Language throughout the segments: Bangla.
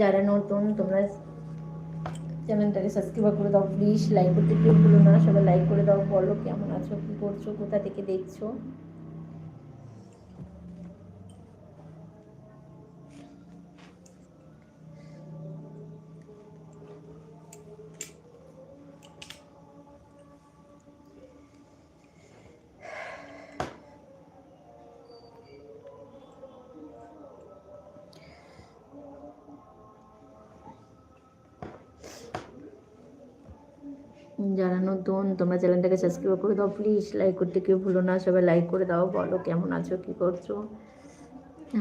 যারা নতুন, তোমরা চ্যানেলটাকে সাবস্ক্রাইব করে দাও প্লিজ লাইক করতে কেউ ভুলো না, সবাই লাইক করে দাও, বলো কেমন আছো, কী করছ, কোথা থেকে দেখছ? নতুন তোমরা চ্যানেলটাকে সাবস্ক্রাইব করে দাও প্লিজ লাইক করতে কেউ ভুলো না, সবাই লাইক করে দাও, বলো কেমন আছো, কি করছ?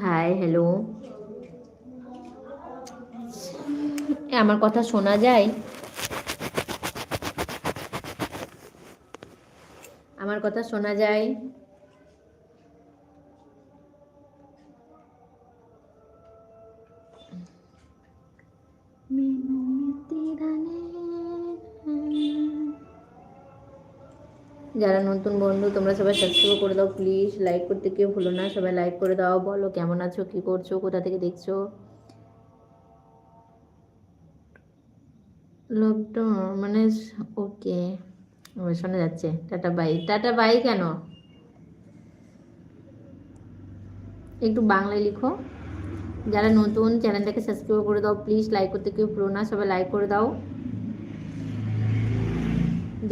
হাই হ্যালো আমার কথা শোনা যায়? আমার কথা শোনা যায়? যারা নতুন বন্ধু, তোমরা সবাই সাবস্ক্রাইব করে দাও প্লিজ লাইক করতে কেউ ভুলো না, সবাই লাইক করে দাও। বলো কেমন আছো, কি করছ, কোথা থেকে দেখছ? লকডাউন মানে ওকে শোনা যাচ্ছে। Tata bye. টাটা বাই কেন? একটু বাংলায় লিখো। যারা নতুন, চ্যানেলটাকে সাবস্ক্রাইব করে দাও প্লিজ লাইক করতে কেউ ভুলো না, সবাই লাইক করে দাও।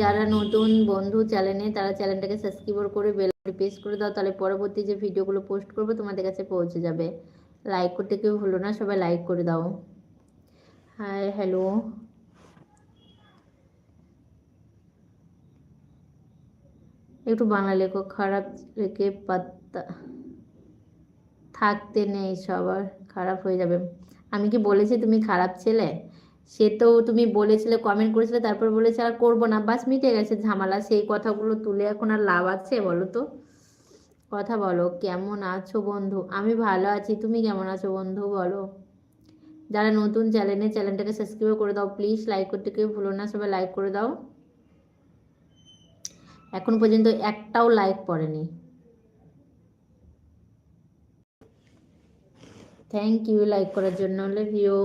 যারা নতুন বন্ধু চ্যানেলে, তারা চ্যানেলটাকে সাবস্ক্রাইব করে বেল প্রেস করে দাও, তাহলে পরবর্তী যে ভিডিওগুলো পোস্ট করব তোমাদের কাছে পৌঁছে যাবে। লাইক করতে কেউ ভুলো না, সবাই লাইক করে দাও। হাই হ্যালো একটু বাংলা লেখো, খারাপ রেখে পাত্তা, থাকতে নেই সবার, খারাপ হয়ে যাবে। আমি কি বলেছি তুমি খারাপ ছেলে? সে তো তুমি বলেছিলে কমেন্ট করেছিলে, তারপর বলেছে আর করব না, বাস মিটে গেছে ঝামেলা, সেই কথাগুলো তুলে এখন আর লাভ আছে বলো তো? কথা বলো, কেমন আছো বন্ধু? আমি ভালো আছি, তুমি কেমন আছো বন্ধু বলো? যারা নতুন চ্যানেলে, চ্যানেলটাকে সাবস্ক্রাইব করে দাও প্লিজ লাইক করতে কেউ ভুলো না, সবাই লাইক করে দাও। এখন পর্যন্ত একটাও লাইক পড়েনি। থ্যাংক ইউ লাইক করার জন্য লাভ ইউ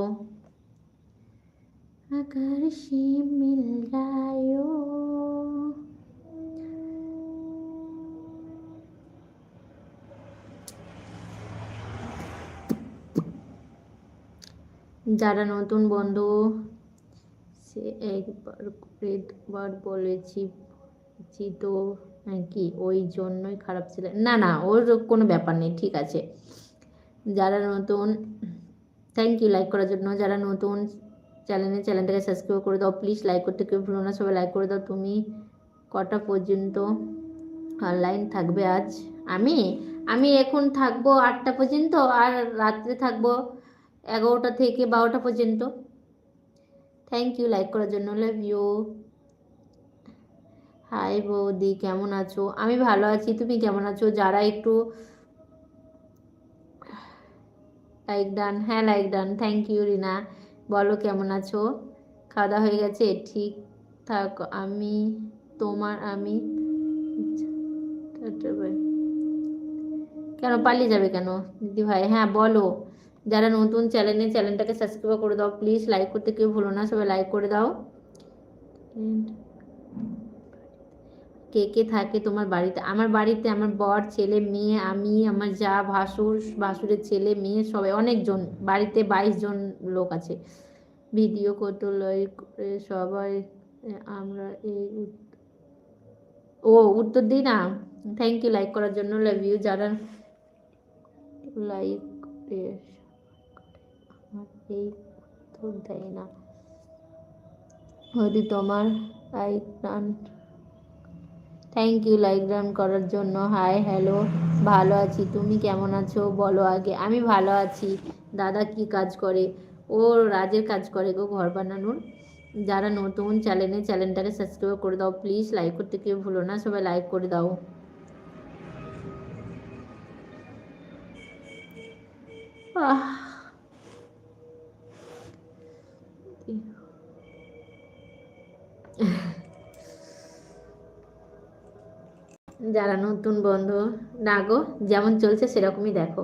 अगर से मिल जायो যারা নতুন বন্ধু সে একবার করে দুবার বলেছি বলেছি তো কি ওই জন্যই খারাপ ছিল না না ওর কোনো ব্যাপার নেই ঠিক আছে যারা নতুন থ্যাংক ইউ লাইক করার জন্য যারা নতুন চ্যানেলে চ্যানেলটাকে সাবস্ক্রাইব করে দাও। প্লিজ লাইক করতে কেউ ভুলো না, সবাই লাইক করে দাও। তুমি কটা পর্যন্ত অনলাইন থাকবে আজ? আমি? আমি এখন থাকব আটটা পর্যন্ত আর রাত্রে থাকব এগারোটা থেকে বারোটা পর্যন্ত। থ্যাংক ইউ লাইক করার জন্য। লাভ ইউ হাই বৌদি, কেমন আছো? আমি ভালো আছি, তুমি কেমন আছো? যারা একটু লাইক ডান হ্যাঁ like done thank you Rina. বলো, কেমন আছো? খাওয়া দাওয়া হয়ে গেছে? ঠিক থাক। আমি তোমার, আমি কেন, পালিয়ে যাবে কেন? দিদি ভাই হ্যাঁ বলো। যারা নতুন চ্যানেলে চ্যানেলটাকে সাবস্ক্রাইব করে দাও প্লিজ লাইক করতে কেউ ভুলো না। সবাই লাইক করে দাও। কে কে থাকে তোমার বাড়িতে? আমার বাড়িতে আমার বর, ছেলে, মেয়ে, আমি, আমার যা ভাসুর, ভাসুরের ছেলে, মেয়ে সবাই অনেকজন, বাড়িতে বাইশ জন লোক আছে। ভিডিও কত লাইক সবাই আমরা এই ও, উত্তর দিই না? থ্যাংক ইউ লাইক করার জন্য লাভ ইউ যারা লাইক এই উত্তর দেয় না। যদি তোমার like done thank you like done করার জন্য। হাই হ্যালো ভালো আছি। তুমি কেমন আছো? বলো আগে। আমি ভালো আছি। দাদা কি কাজ করে? ও রাজের কাজ করে গো ঘর বানানোর। যারা নতুন চ্যানেলে চ্যানেলটাকে সাবস্ক্রাইব করে দাও প্লিজ লাইক করতে কেউ ভুলো না। সবাই লাইক করে দাও। যারা নতুন বন্ধু না গো যেমন চলছে সেরকমই দেখো।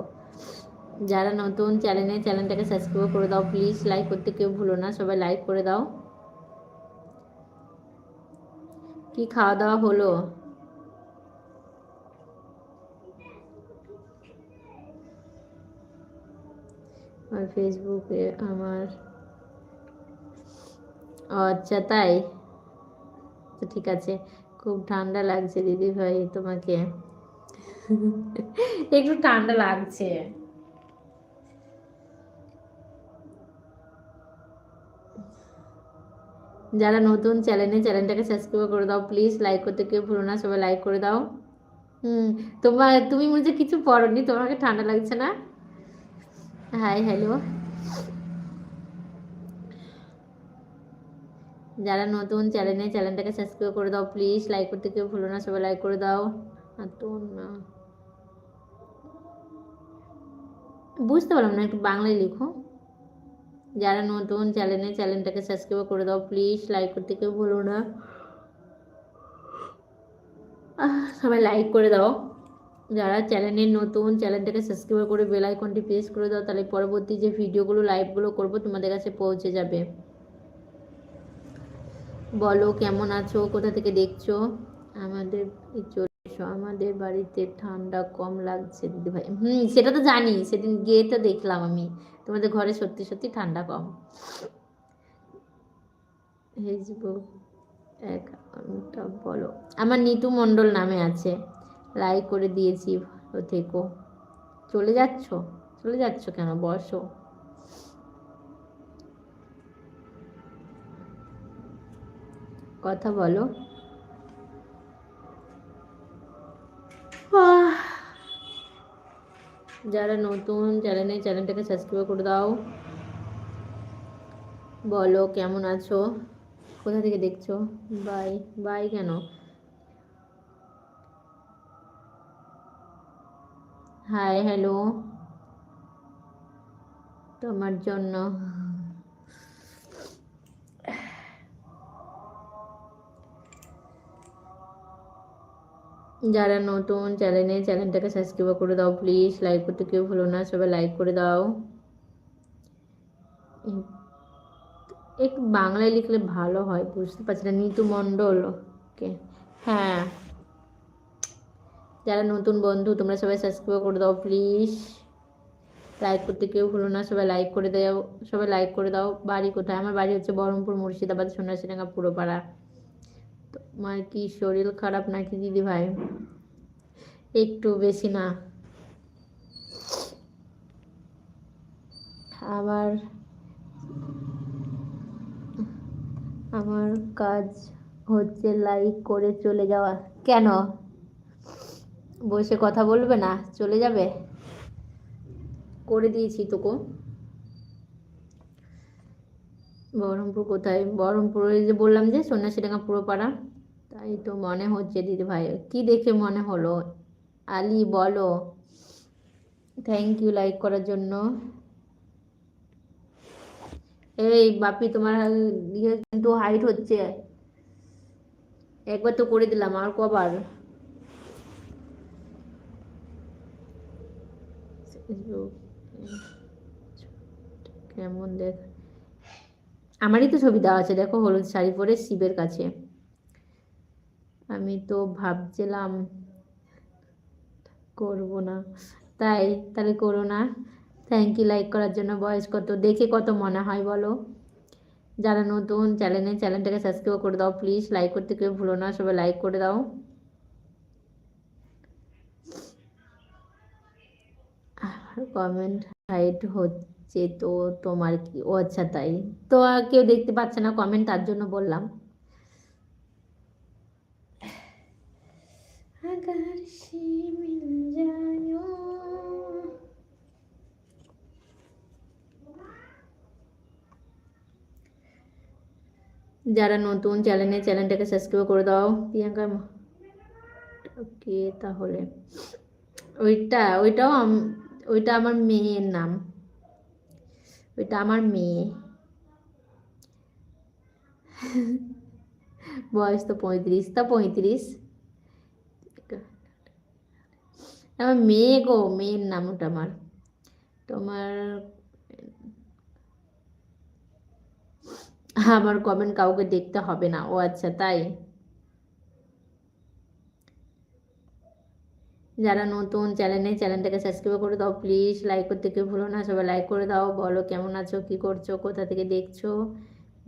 যারা নতুন চ্যানেলে চ্যানেলটাকে সাবস্ক্রাইব করে দাও প্লিজ লাইক করতে কেউ ভুলো না, সবাই লাইক করে দাও। কি খাওয়া দাওয়া হলো? আর ফেসবুকে, আমার আচ্ছা তাই? তো ঠিক আছে। খুব ঠান্ডা লাগছে দিদি ভাই তোমাকে। একটু ঠান্ডা লাগছে। যারা নতুন চ্যানেলে চ্যানেলটাকে সাবস্ক্রাইব করে দাও প্লিজ লাইক করতে কেউ ভুলো না, সবাই লাইক করে দাও। হুম, তোমার, তুমি মনে কিছু পড়নি, তোমাকে ঠান্ডা লাগছে না? হাই হ্যালো যারা নতুন চ্যানেলে চ্যানেলটাকে সাবস্ক্রাইব করে দাও প্লিজ লাইক করতে কেউ ভুলো না, সবাই লাইক করে দাও। তো না। বুঝতে পারলাম না, একটু বাংলায় লিখো। যারা নতুন চ্যানেলে চ্যানেলটাকে সাবস্ক্রাইব করে দাও প্লিজ লাইক করতে কেউ ভুলো না। সবাই লাইক করে দাও। যারা চ্যানেলের নতুন চ্যানেলটাকে সাবস্ক্রাইব করে বেল আইকনটি প্রেস করে দাও, তাহলে পরবর্তী যে ভিডিওগুলো লাইভগুলো করব, তোমাদের কাছে পৌঁছে যাবে। বলো, কেমন আছো? কোথা থেকে দেখছ? আমাদের চলে এসো। আমাদের বাড়িতে ঠান্ডা কম লাগছে দিদিভাই হুম, সেটা তো জানি। সেদিন গিয়ে তো দেখলাম আমি। তোমাদের ঘরে সত্যি সত্যি ঠান্ডা কম। ফেসবুক অ্যাকাউন্টটা বলো। আমার নিতু মণ্ডল নামে আছে। লাইক করে দিয়েছি থেকো। চলে যাচ্ছ? চলে যাচ্ছ কেন? বসো। কথা বলো। যারা নতুন চ্যানেলে চ্যানেলটাকে সাবস্ক্রাইব করে দাও। বলো, কেমন আছো? কোথা থেকে দেখছ? বাই বাই কেন? হাই হ্যালো তোমার জন্য। যারা নতুন চ্যানেলে, চ্যানেলটাকে সাবস্ক্রাইব করে দাও প্লিজ লাইক করতে কেউ ভুলো না, সবাই লাইক করে দাও। একটু বাংলায় লিখলে ভালো হয়, বুঝতে পারছি না, নিতু মণ্ডল ওকে হ্যাঁ। যারা নতুন বন্ধু, তোমরা সবাই সাবস্ক্রাইব করে দাও প্লিজ লাইক করতে কেউ ভুলো না, সবাই লাইক করে দাও, সবাই লাইক করে দাও। বাড়ি কোথায়? আমার বাড়ি হচ্ছে বহরমপুর, মুর্শিদাবাদ সন্ন্যাসীডাঙ্গা পুরোপাড়া। তোমার কি শরীর খারাপ নাকি দিদি ভাই? একটু বেশি না। আবার, আমার কাজ হচ্ছে লাইক করে চলে যাওয়া। কেন? বসে কথা বলবে না? চলে যাবে? করে দিয়েছি তোকে। বহরমপুর কোথায়? বহরমপুরে যে বললাম যে সন্ন্যাসীডাঙ্গা পুরো পাড়া তাই তো মনে হচ্ছে দিদি ভাই, কি দেখে মনে হলো? আলি বলো। থ্যাংক ইউ লাইক করার জন্য। এই বাপি তোমার ইয়ে কিন্তু হাইট হচ্ছে। একবার তো করে দিলাম, আর কবার? কেমন দেখ আমারই তো ছবি দেওয়া আছে, দেখো হলুদ শাড়ি পরে শিবের কাছে। আমি তো ভাবছিলাম করব না। তাই, তাহলে করো না। থ্যাংক ইউ লাইক করার জন্য বয়স কত দেখে কত মনে হয় বলো। যারা নতুন চ্যানেলে চ্যানেলটাকে সাবস্ক্রাইব করে দাও প্লিজ লাইক করতে কেউ ভুলো না। সবাই লাইক করে দাও। কমেন্ট হাইট হচ্ছে তো তোমার কি ও আচ্ছা তাই। তো আর কেউ দেখতে পাচ্ছে না কমেন্ট তার জন্য বললাম। अगर से मिल जायो যারা নতুন চ্যানেলে চ্যানেলটাকে সাবস্ক্রাইব করে দাও প্রিয়াঙ্কা ওকে তাহলে ওইটা ওইটাও আম- ওইটা আমার মেয়ের নাম ওইটা আমার মেয়ে বয়স তো পঁয়ত্রিশ তা পঁয়ত্রিশ আমার মেয়ে গো, মেয়ের নাম ওটা আমার। তোমার আমার কমেন্ট কাউকে দেখতে হবে না। ও আচ্ছা তাই? যারা নতুন চ্যানেলে চ্যানেলটাকে সাবস্ক্রাইব করে দাও প্লিজ লাইক করতে কেউ ভুলো না। সবাই লাইক করে দাও, বলো কেমন আছো, কি করছ, কোথা থেকে দেখছ?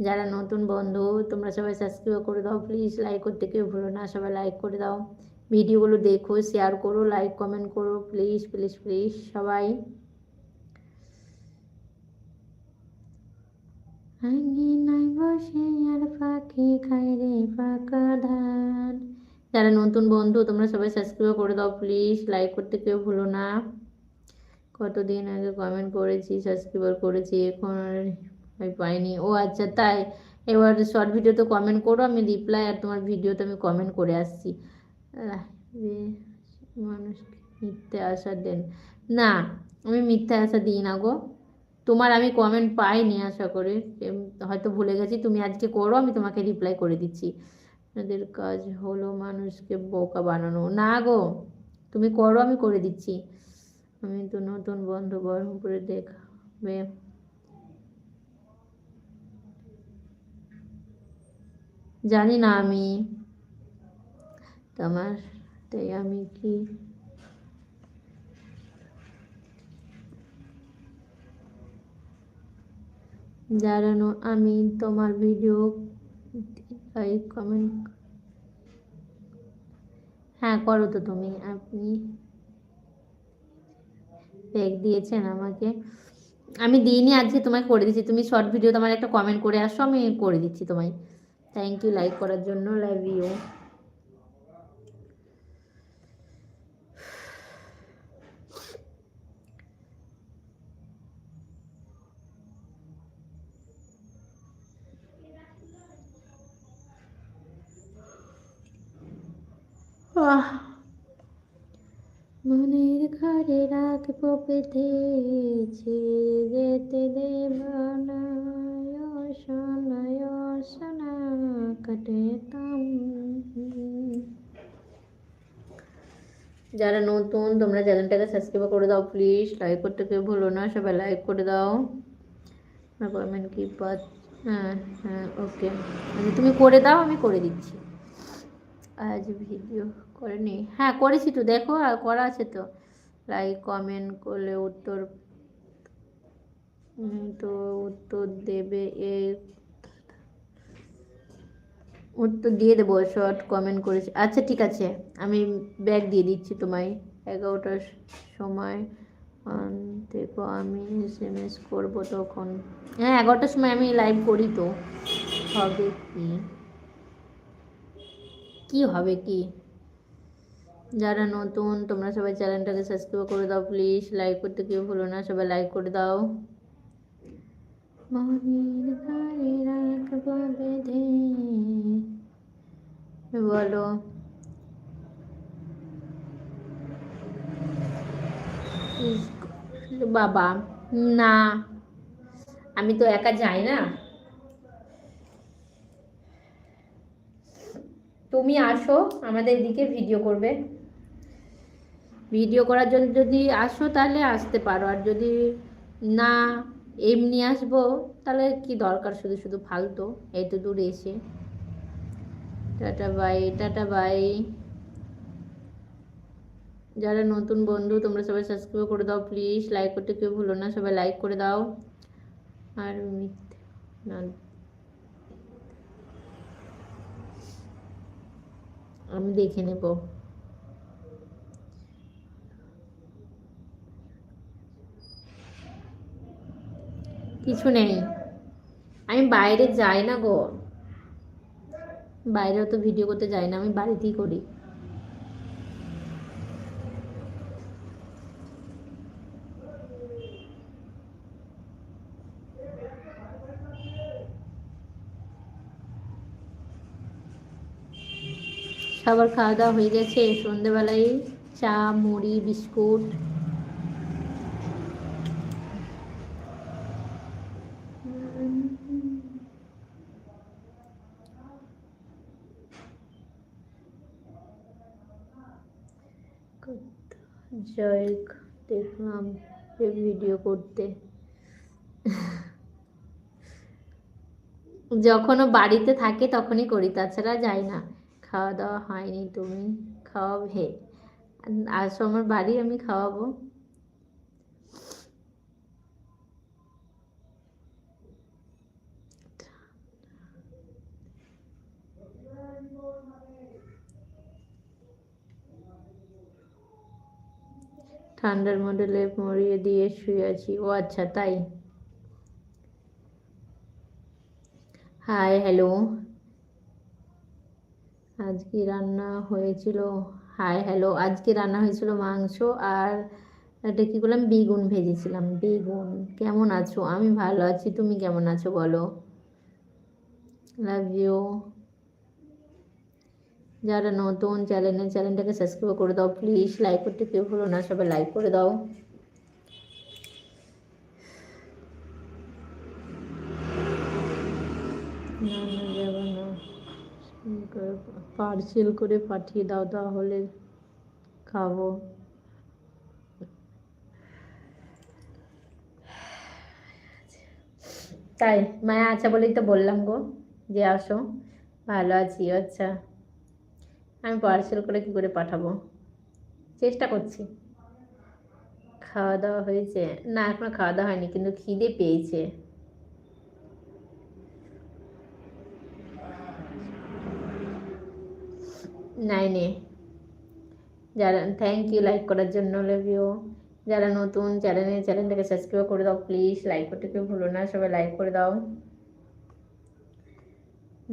যারা নতুন বন্ধু, তোমরা সবাই সাবস্ক্রাইব করে দাও প্লিজ লাইক করতে কেউ ভুলো না। সবাই লাইক করে দাও। ভিডিওগুলো দেখো শেয়ার করো লাইক কমেন্ট করো প্লিজ প্লিজ প্লিজ সবাই। নাই বসে আর পাখি খাই রে পাকা ধান। যারা নতুন বন্ধু, তোমরা সবাই সাবস্ক্রাইব করে দাও প্লিজ লাইক করতে কেউ ভুলো না। কতদিন আগে কমেন্ট করেছি সাবস্ক্রাইবার করেছি, এখন পাইনি। ও আচ্ছা তাই এবার শর্ট ভিডিওতে কমেন্ট করো, আমি রিপ্লাই আর তোমার ভিডিওতে আমি কমেন্ট করে আসছি। এ মানুষকে মিথ্যে আশা দেন। না, আমি মিথ্যে আশা দিই না গো। তোমার আমি কমেন্ট পাইনি আশা করে। হয়তো ভুলে গেছি, তুমি আজকে করো, আমি তোমাকে রিপ্লাই করে দিচ্ছি। আপনাদের কাজ হলো মানুষকে বোকা বানানো। না গো, তুমি করো, আমি করে দিচ্ছি। আমি তো নতুন বন্ধু বহরমপুরে দেখবে। জানি না আমি। তোমার, তাই আমি কি জানানো? আমি তোমার ভিডিও লাইক কমেন্ট হ্যাঁ করো তো তুমি। আপনি পেক দিয়েছেন আমাকে। আমি দিইনি আজকে, তোমায় করে দিচ্ছি তুমি শর্ট ভিডিও তোমার একটা কমেন্ট করে আসো, আমি করে দিচ্ছি তোমায়। থ্যাংক ইউ লাইক করার জন্য লাভ ইউ মনের ঘরে রাখব বেঁধে ছেড়ে যেতে দেব না সোনায় সোনা কাটেতাম যারা নতুন, তোমরা চ্যানেলটাকে সাবস্ক্রাইব করে দাও প্লিজ লাইক করতে কেউ ভুলো না, সবাই লাইক করে দাও। কমেন্ট কি পাচ্ছ? হ্যাঁ হ্যাঁ ওকে আচ্ছা তুমি করে দাও, আমি করে দিচ্ছি। আজ ভিডিও করেনি। হ্যাঁ করেছি তো, দেখো, আর করা আছে তো। লাইক কমেন্ট করলে উত্তর তো উত্তর দেবে এ, উত্তর দিয়ে দেবো শর্ট কমেন্ট করেছি। আচ্ছা ঠিক আছে, আমি ব্যাগ দিয়ে দিচ্ছি তোমায়। এগারোটার সময় দেখো, আমি এস এম এস করব তখন। হ্যাঁ এগারোটার সময় আমি লাইভ করি তো। হবে কি? কি হবে কি? যারা নতুন, তোমরা সবাই চ্যানেলটাকে সাবস্ক্রাইব করে দাও প্লিজ লাইক করতে কেউ ভুলো না, সবাই লাইক করে দাও। বলো। বাবা, না। আমি তো একা যাই না। তুমি আসো, আমাদের দিকে ভিডিও করবে। ভিডিও করার জন্য যদি আসো তাহলে আসতে পারো, আর যদি না, এমনি আসব তাহলে কি দরকার? শুধু শুধু ফালতো, এই তো দূরে এসে। Tata bye tata bye. যারা নতুন বন্ধু, তোমরা সবাই সাবস্ক্রাইব করে দাও প্লিজ লাইক করতে কেউ ভুলো না, সবাই লাইক করে দাও। আর মিথ্যে আমি দেখে নেব। কিছু নেই। আমি বাইরে যাই না গো। বাইরেও তো ভিডিও করতে যাই না, আমি বাড়িতেই করি। খাবার খাওয়া দাওয়া হয়ে গেছে, সন্ধেবেলায় চা, মুড়ি, বিস্কুট। জয় দেখলাম ভিডিও করতে। যখনও বাড়িতে থাকে তখনই করি, তাছাড়া যাই না। খাওয়া দাওয়া হয়নি, তুমি খাওয়াবে আসো আমার বাড়ি আমি খাওয়াবো। ঠান্ডার মধ্যে লেপ মরিয়ে দিয়ে শুয়ে আছি। ও আচ্ছা তাই? হাই হ্যালো আজকে রান্না হয়েছিল, হাই হ্যালো, আজকে রান্না হয়েছিল মাংস আর এটা কী করলাম, বেগুন ভেজেছিলাম। বেগুন, কেমন আছো? আমি ভালো আছি, তুমি কেমন আছো বলো? লাভ ইউ যারা নতুন, চ্যানেলে, চ্যানেলটাকে সাবস্ক্রাইব করে দাও প্লিজ লাইক করতে কেউ ভুলো না, সবাই লাইক করে দাও। না না, যাবে না। পার্সেল করে পাঠিয়ে দাও তাহলে খাব। তাই মায়া আচ্ছা বলেই তো বললাম গো যে আসো। ভালো আছি আচ্ছা। আমি পার্সেল করে কী করে পাঠাবো? চেষ্টা করছি। খাওয়া দাওয়া হয়েছে। না, এখনও খাওয়া দাওয়া হয়নি, কিন্তু খিদে পেয়েছে। নাইনে। যারা থ্যাংক ইউ লাইক করার জন্য লেভিও যারা নতুন চ্যানেলে চ্যানেলটাকে সাবস্ক্রাইব করে দাও প্লিজ লাইক করতে কেউ ভুলো না, সবাই লাইক করে দাও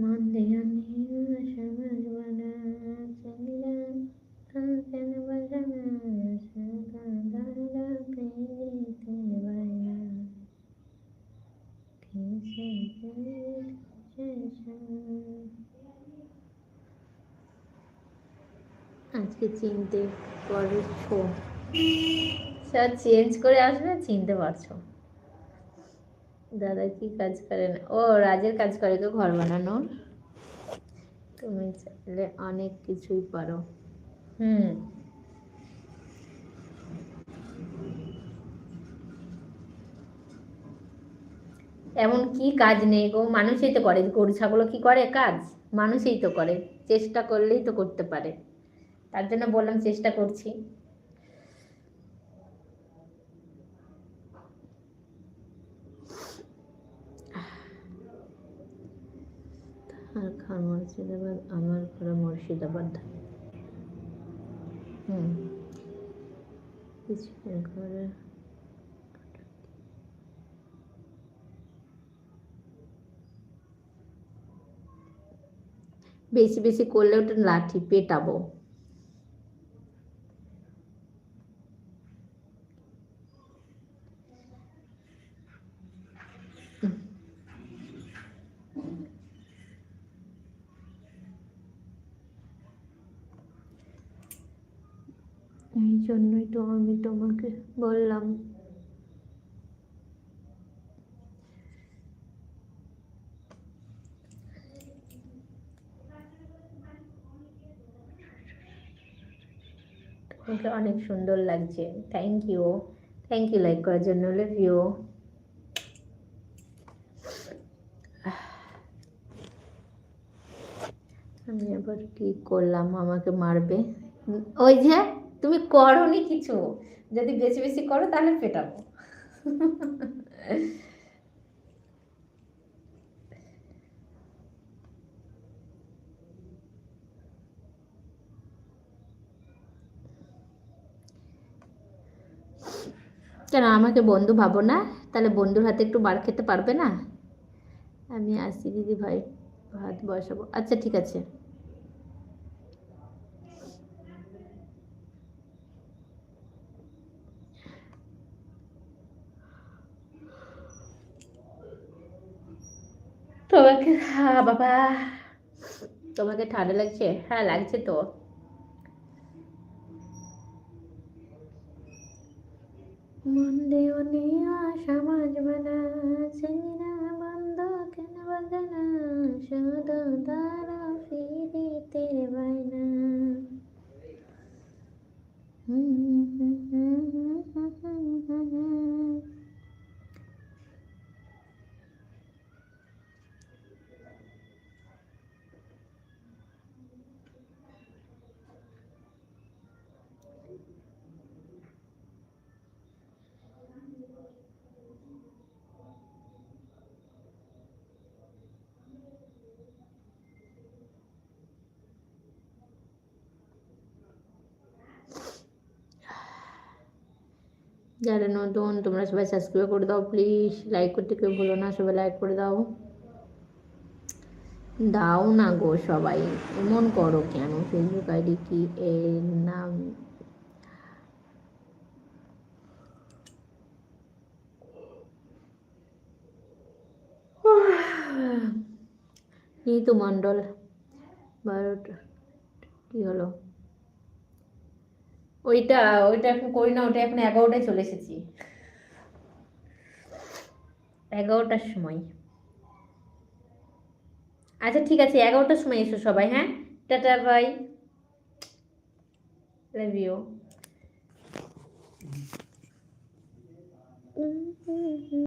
মন দিয়া সমাজ বানা চলিলা কেন বাজানা সদা দাদা পেতে বায়না কিসে আজকে চিনতে পারছ স্যার, চেঞ্জ করে আসবে, চিনতে পারছ। দাদা কি কাজ করেন ও, রাজের কাজ করে তো, ঘর বানানোর। তুমি চাইলে অনেক কিছুই পারো। হুম। এমন কি কাজ নেই গো? মানুষই তো করে। গরু, ছাগলও কি করে? কাজ? মানুষই তো করে। চেষ্টা করলেই তো করতে পারে। তার জন্য বললাম চেষ্টা করছি। আর খান মুর্শিদাবাদ আমার ঘরে মুর্শিদাবাদ। হুম। কিছু ঘরে বেশি বেশি করলে ওটা লাঠি পেটাবো এই জন্যই তো আমি তোমাকে বললাম। তোমাকে অনেক সুন্দর লাগছে। Thank you thank you like করার জন্য। লাভ ইউ আমি আবার কি করলাম? আমাকে মারবে। ওই যে তুমি করনি কিছু? যদি বেশি বেশি করো তাহলে পেটাবো কেন আমাকে বন্ধু ভাবো না? তাহলে বন্ধুর হাতে একটু বার খেতে পারবে না? আমি আসি দিদি ভাই, ভাত বসাবো। আচ্ছা ঠিক আছে। তোমাকে হ্যাঁ বাবা। তোমাকে ঠান্ডা লাগছে? হ্যাঁ লাগছে তো। মন দেওয়া সমাজ বানা সিনা বন্ধ কেন বাগানা, শুধু দ্বারা ফিরিতে বাইনা হুম। যারা নতুন, তোমরা সবাই সাবস্ক্রাইব করে দাও প্লিজ লাইক করতে কেউ ভুলো না, সবাই লাইক করে দাও। দাও না গো সবাই। এমন করো কেন? ফেসবুক আইডি কি এর নাম। নিতু মণ্ডল, বারোটা। কি হলো? ওইটা ওইটা এখন করি না ওটা এখন এগারোটায় চলে এসেছি। এগারোটার সময়। আচ্ছা ঠিক আছে, এগারোটার সময় এসো সবাই হ্যাঁ? টাটা ভাই লাভ ইউ